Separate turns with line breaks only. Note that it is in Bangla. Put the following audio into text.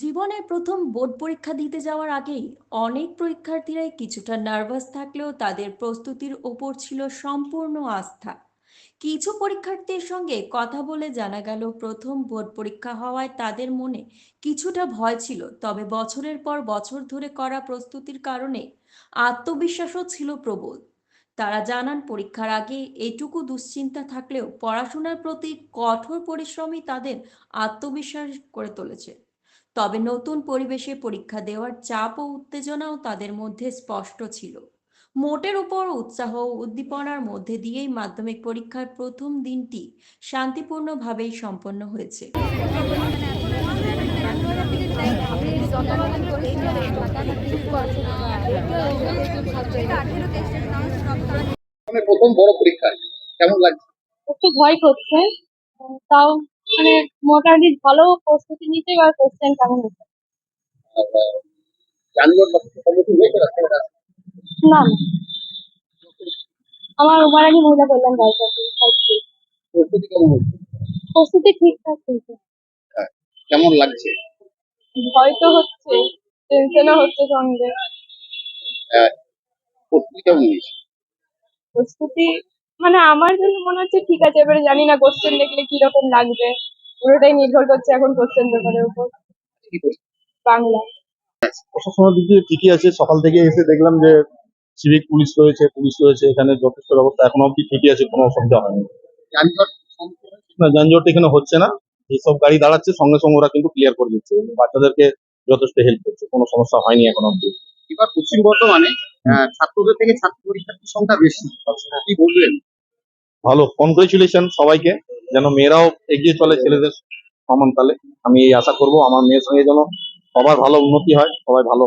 জীবনে প্রথম বোর্ড পরীক্ষা দিতে যাওয়ার আগেই অনেক পরীক্ষার্থীরাই কিছুটা নার্ভাস থাকলেও তাদের প্রস্তুতির ওপর ছিল সম্পূর্ণ আস্থা। কিছু পরীক্ষার্থীর সঙ্গে কথা বলে জানা গেল, প্রথম বোর্ড পরীক্ষা হওয়ায় তাদের মনে কিছুটা ভয় ছিল, তবে বছরের পর বছর ধরে করা প্রস্তুতির কারণে আত্মবিশ্বাসও ছিল প্রবল। তারা জানান, পরীক্ষার আগে এটুকু দুশ্চিন্তা থাকলেও পড়াশোনার প্রতি কঠোর পরিশ্রমই তাদের আত্মবিশ্বাস করে তুলেছে। তবে নতুন পরিবেশে পরীক্ষা দেওয়ার চাপ ও উত্তেজনাও তাদের মধ্যে স্পষ্ট ছিল। মোটের উপর উৎসাহ ও উদ্দীপনার মধ্যে দিয়েই মাধ্যমিক পরীক্ষার প্রথম দিনটি শান্তিপূর্ণভাবেই সম্পন্ন হয়েছে।
মানে প্রথম বড় পরীক্ষা কেমন লাগছে?
একটু ভয় করছে তাও মানে মোটামুটি ভালো প্রস্তুতি নিতে এবার কোশ্চেন কেমন হচ্ছে
বা?
না। আমার উমারানি মহিলা কল্যাণ
প্রস্তুতি
ঠিকঠাক চলছে।
হ্যাঁ, কেমন লাগছে?
ভয় তো হচ্ছে টেনশনও হচ্ছে সঙ্গে।
প্রস্তুতি কেমন
প্রস্তুতি মানে আমার জন্য মনে হচ্ছে ঠিক আছে এবারে জানি না কোশ্চেন দেখলে কি রকম লাগবে। পুরোটাই নির্ভর করছে এখন কোশ্চেন পেপারের উপর। বাংলা।
প্রশাসনের দিক দিয়ে ঠিকই আছে সকাল থেকে এসে দেখলাম যে সিভিক পুলিশ রয়েছে পুলিশ রয়েছে এখানে যথেষ্ট ব্যবস্থা এখনও অব্দি ঠিকই আছে কোনো অসুবিধা হয়নি।
যানজট
না যানজট এখানে হচ্ছে না যেসব গাড়ি দাঁড়াচ্ছে সঙ্গে সঙ্গে ওরা কিন্তু ক্লিয়ার করে দিচ্ছে বাচ্চাদেরকে যথেষ্ট হেল্প করছে কোনো সমস্যা হয়নি এখন অব্দি
এবার পশ্চিম বর্ধমানে ছাত্রদের থেকে ছাত্র পরীক্ষার্থীর সংখ্যা বেশি কি বলবেন?
ভালো। কনগ্রেচুলেশন সবাইকে। যেন মেয়েরাও এগিয়ে চলে ছেলেদের সমান তালে। আমি এই আশা করব, আমার মেয়ের সঙ্গে যেন সবার ভালো উন্নতি হয়, সবাই ভালো